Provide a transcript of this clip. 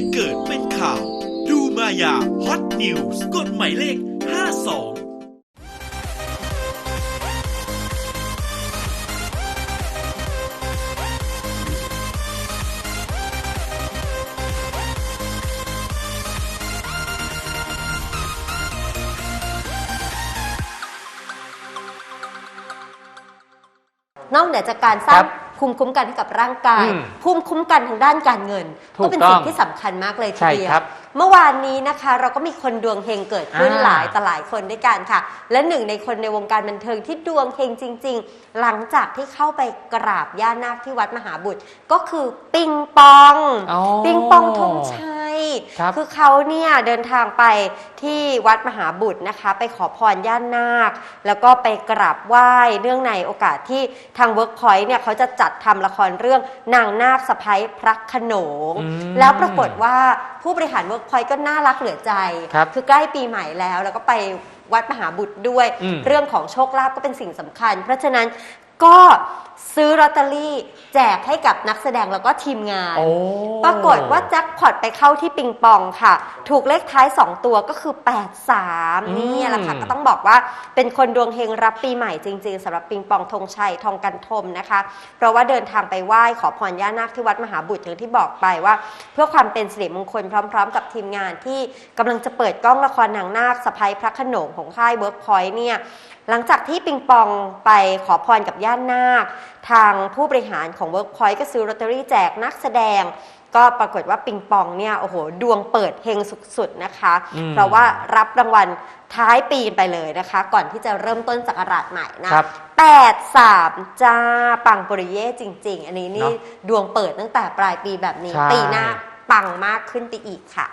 ตุเกิดเป็นข่าว ดูมายาฮอตนิวส์กฎหมายเลข 52นอกเหนือจากการสร้าครังบ ภูมิคุ้มกันให้กับร่างกาย อืมภูมิคุ้มกันทางด้านการเงิน ถูก็กเป็นต้องสิ่งที่สำคัญมากเลยทีใช่เดียวครับเมื่อวานนี้นะคะ เราก็มีคนดวงเฮงเกิดขึ้นอ่า หลายต่อหลายคนด้วยกันค่ะ และหนึ่งในคนในวงการบันเทิงที่ดวงเฮงจริง ๆ หลังจากที่เข้าไปกราบย่านาคที่วัดมหาบุตร ก็คือปิงปอง อ๋อ ปิงปองธงชัย ครับคือเขาเนี่ยเดินทางไปที่วัดมหาบุตรนะคะ ไปขอพรย่านาค แล้วก็ไปกราบไหว้เนื่องในโอกาสที่ทาง Workpoint เนี่ยเขาจะจัดทำละครเรื่องนางนาคสะพ้ยพระโขนง อืมแล้วปรากฏว่าผู้บริหาร Workpoint ก็น่ารักเหลือใจครับอใกล้ปีใหม่แล้วแล้วก็ไปวัดมหาบุตรด้วย อืม เรื่องของโชคลาภก็เป็นสิ่งสำคัญ เพราะฉะนั้น ก็ซื้อลอตเตอรี่แจกให้กับนักแสดงแล้วก็ทีมงาน โอ้ปรากฏว่าแจ็คพอตไปเข้าที่ปิงปองค่ะ ถูกเลขท้าย 2 ตัวก็คือ 83อืมนี่แหละค่ะ ก็ต้องบอกว่าเป็นคนดวงเฮงรับปีใหม่จริงๆสำหรับปิงปองธงชัยทองกันทมนะคะ เพราะว่าเดินทางไปไหว้ขอพรย่านาคที่วัดมหาบุตรอย่างที่บอกไปว่า เพื่อความเป็นสิริมงคลพร้อม ๆ กับทีมงานที่กำลังจะเปิดกล้องละครนางนาคสะพ้ยพระโขนงของค่ายเวิร์กพอยต์เนี่ยหลังจากที่ปิงปองไปขอพรกับย่านาค ทางผู้บริหารของ Workpoint ก็ซื้อลอตเตอรี่แจกนักแสดง ก็ปรากฏว่าปิงปองเนี่ยโอ้โห ดวงเปิดเฮงสุดๆนะคะ อืมเพราะว่ารับรางวัลท้ายปีไปเลยนะคะ ก่อนที่จะเริ่มต้นสักราชใหม่นะครับ แปดสามจ้าปังปริเย่จริง ๆ อันนี้นี่เนอะดวงเปิดตั้งแต่ปลายปีแบบนี้ใช่ปีหน้าปังมากขึ้นไปอีกค่ะ